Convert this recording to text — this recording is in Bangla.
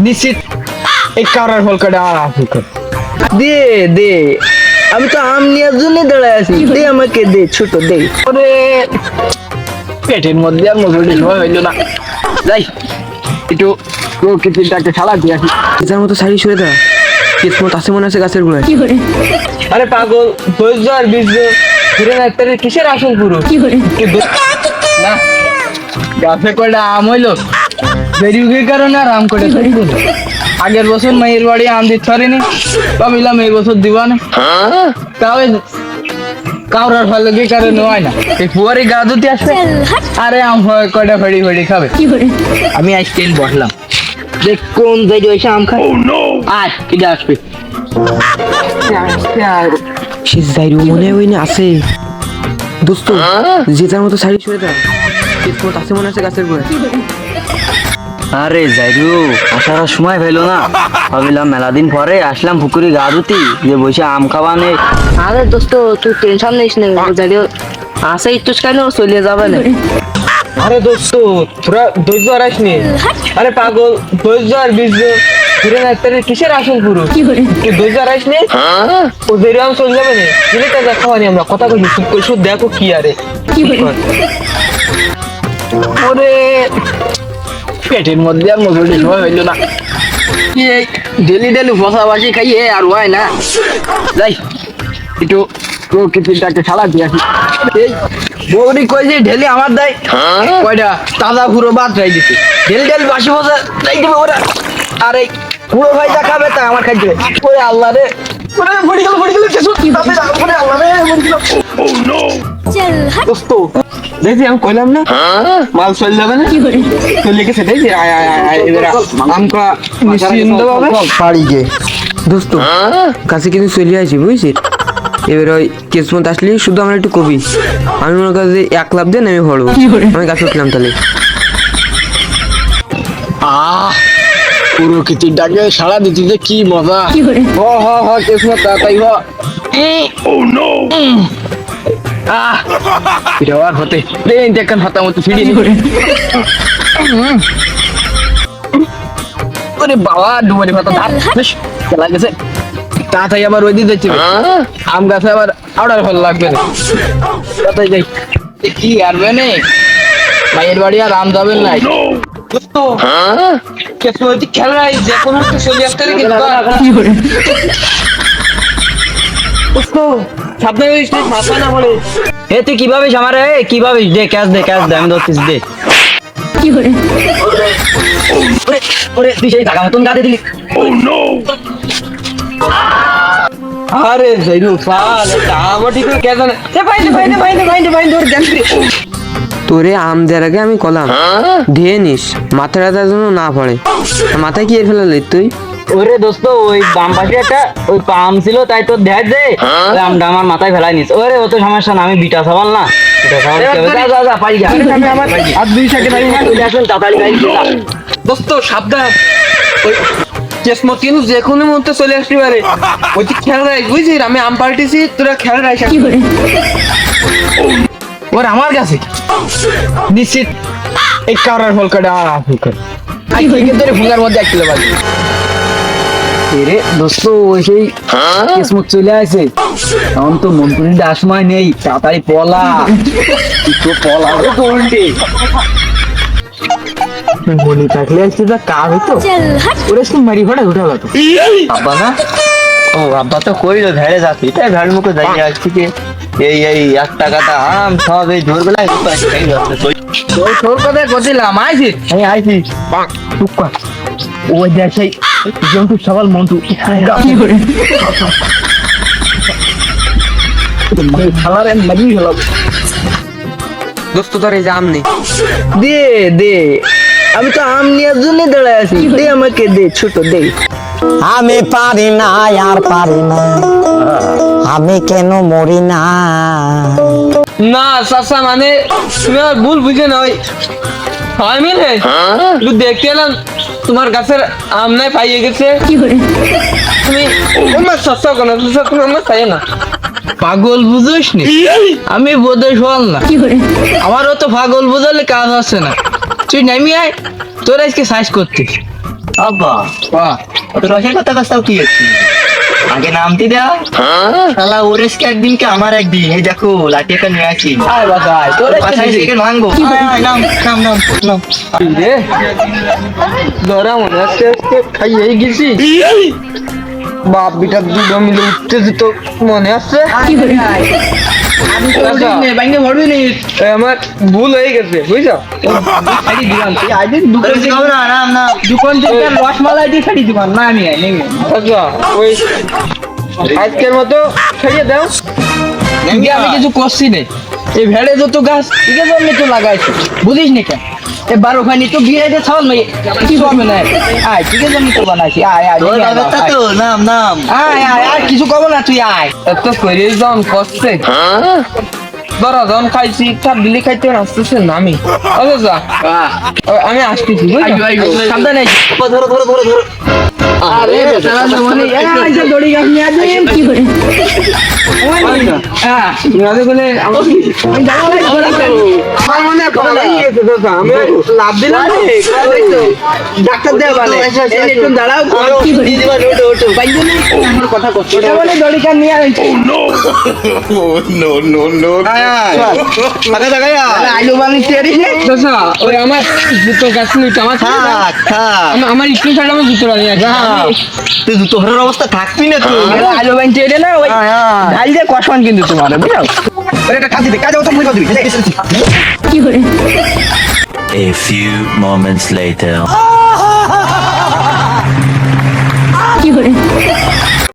নিশ্চিত। এই কারার ফল কাটা আর দে দে। আমি তো আম নেওয়ার জন্য দাঁড়ায় আছি। দে আমাকে দে ছোট দে। ওরে। পেটের মধ্যে আর মজুরি সময় হইল না। যাই একটু প্রকৃতিটাকে খেলা দিয়ে আসি। এটার মতো শাড়ি সরে দা কিসমত আছে মনে আছে গাছের গোড়ায়। আরে পাগল ধৈর্য আর বীর্য। কিসের আসল পুরো না। গাছে কয়টা আম হইল? বেরিয়ে কারণে আর আম করে আগের বছর মায়ের বাড়ি আম দিতে পারিনি। ভাবিলাম এই বছর দিবা না। তাও কাউরার ফলে কি কারণে হয় না? এই ফুয়ারি গা দুটি আসবে? আরে আম হয় কয়টা ফেড়ি ফেড়ি খাবে? আমি আইসক্রিম বসলাম। দেখ কোন জায়গায় এসে আম খায়। আয় কি আসবে। সে যাইরু মনে হয় না আছে। দোস্ত যেটার মতো শাড়ি সরে দা কিসমত আছে মনে আছে গাছের গোড়ায়। আরে যাইরু আসার সময় পেল না। ভাবিলাম মেলা দিন পরে আসলাম পুকুরে গা ধুতি যে বসে আম খাওয়ানে আরে দোস্ত তুই টেনশন নিস না যদি আসে একটু কেন চলে যাবে না। আরে দোস্ত তোরা ধৈর্য আর আসনি আরে পাগল ধৈর্য আর বীর্য। ফিরে না একটা কিসের আসল পুরো তুই ধৈর্য আর আসনি ও দেরি চলে যাবে না। দিলে তা দেখাবানি আমরা। কথা শুধু দেখো কি আরে। ওরে পেটের মধ্যে আর মজুরি সময় হইল না। ডেলি ডেলি বসাবাসি খাইয়ে আর হয় না। যাই একটু প্রকৃতিটাকে খেলা দিয়ে আসি। এই বৌদি কই যে ঢেলি আমার দেয়। কয়টা? তাজা পুরো বাদ রাই দিতে। ঢেলি ঢেলি বাসি বসে রাই দিবে ওরা। আর এই পুরো ভাই যা খাবে তা আমার খাই দিবে ওরে আল্লাহ রে। ওরে পড়ে গেল পড়ে গেল কিছু তাতে আল্লাহ রে মরে গেল। দোস্ত দেখি আমি কইলাম না? মাল চল যাবে না? চলে গেছে দেখি আয় আয় আয় আয় এবার আমকা দোস্ত কাছে কিন্তু চলে আসি বুঝছিস? এবার ওই কিসমত আসলে শুধু আমার একটু কবি। আমি মনে করি যে এক লাভ দেন আমি ভরবো আমি গাছে উঠলাম তাহলে। আহ! প্রকৃতিটাকে সারা দিতে যে কি মজা হ হ হ তাড়াতাড়ি হ। আহ এটা আর হতে। রে দেখেন হতা মতো ফিরি ওরে বাবা ডুবারি ভাতা ধার। বেশ খেলা গেছে। তাড়াতাড়ি আবার ওই দিতে যাচ্ছি আম গাছে আবার লাগবে। না তাড়াতাড়ি যাই। কি আরবে নে মায়ের বাড়ি আর আম যাবেন নাই দোস্ত কেসমতি খেলা যে কোনো একটা আসতে রে কিন্তু দোস্ত সাবধানে মাথা না পড়ে এ তুই কীভাবে আমারে এ কীভাবে দে ক্যাশ দে ক্যাশ দে আমি ধরতেছি দে ওরে, ওরে তুই সেই টাকা মতন গাতে দিলি আরে জৈনু ফাল আমার ঠিক কে জানে সে বাইন্দে বাইন্দে বাইন্দে বাইন্দে বাইন্দে ওর জানবি তোরে আম দেওয়ার আগে আমি কলাম। ধুয়ে নিস মাথা রাতার জন্য না পড়ে। মাথায় কি এর ফেলালি তুই? ওরে দোস্ত ওই বাম পাশে একটা ওই পাম ছিল তাই তোর দেখ দে ওই আমটা আমার মাথায় ফেলাই নিস। ওরে অত সমস্যা না আমি বিটা সবাল না। বিটা সবাল যা যা যা পারি যা। দুই তাড়াতাড়ি গাড়ি দোস্ত সাবধান। ওই কেসমত কিন্তু যে কোনো মুহূর্তে চলে আসতে পারে। ওই খেয়াল রাখ বুঝছিস? আমি আম পাল্টেছি তোরা খেয়াল রাখ ওর আমার কাছে। নিশ্চিত। এই কারার ফল কাটা আর আসুক আই থেকে তোর ফুঙ্গার মধ্যে এক কিলো বাজে রে দোস্ত ওই সেই কিসমত চলে আসে। এখন তো মন্ত্রী ডাক নেই তাড়াতাড়ি পলা তো পলা রে? উল্টে মনি থাকলে আসছে যা কাজ হতো ওরে শুন মারি ভাড়া উঠা তো। আব্বা না? ও আব্বা তো কইলো ভেড়ে যাচ্ছি। তাই ভেড়ের মুখে যাই আসছি কি এই এই এক টাকাটা আম সব এই তোর তোর কথা আইছি আমি আইছি টুকা ওই দেখ সেই জন্তু মন্টু। খালার লাগিয়ে গেল দোস্ত তোর এই যে আম নেই দে দে। আমি তো আম নেওয়ার জন্য দাঁড়ায় আছি। দে আমাকে দে ছোট দে। আমি পারি না আর পারি না। আমি কেন মরি না? না চাচা মানে তুমি আর ভুল বুঝে না ওই হয় মিলে? দেখতে এলাম তোমার গাছের আম নাই পাইয়ে গেছে। তুমি আমার চাচা কেন? চাচা তুমি আমার চাই না। পাগল বুঝোস নি আমি বোধ হল না। আমারও তো পাগল বুঝালে কাজ হচ্ছে না। তুই নামি আয় তোর আজকে সাইজ আব্বা। বাহ। রসের কথা কি আছে আগে শালা একদিন কি আমার একদিন এই দেখো লাঠি একটা নিয়ে আসি নাম নাম নাম নাম ধরা মনে হচ্ছে আজকে খাইয়েই গেছি বাপ বিটা দুটো মিলে উঠতে যেত মনে আছে আমার ভুল হয়ে গেছে বুঝছ? দোকান থেকে রসমালাই দিয়ে দিবান না আমি আচ্ছা ওই আজকের মতো দাও। আমি কিছু করছি নে। এই ভেড়ে যত গাছ ঠিক আছে তো লাগাইছি। বুঝিস নি কেন? এ বারো খানি তো বিয়ে দিয়ে ছাল মাই কিছু হবে না আয় ঠিক আছে আমি তো বানাইছি আয় আয় তোর। তো নাম নাম। আয় আয় আর কিছু কব না তুই আয়। এত করে জন কষ্টে ধরো জন খাইছি তার দিলি খাইতে আসতেছে নামি আচ্ছা আমি আসতেছি বুঝছ সাবধানে ধরো ধরো ধরো ধরো আরে এই যে দড়ি গাছ নিয়ে। হ্যাঁ, বলে আমি না, আমার আমি লাভ দিলাম। ডাক্তার বলে, একটু দাঁড়াও, কথা। বলে নিয়ে জুতো আমার একটু ছাড়া আমার জুতো বানিয়ে আছে তুই জুতো হরার অবস্থা থাকবি না তুই। আলু বানি না ওই। ঢাল দিয়ে কষমান কিন্তু তোমার বুঝাও এটা কাজ দিবি কাজে অত মুই দিবি A few moments later. কি করে?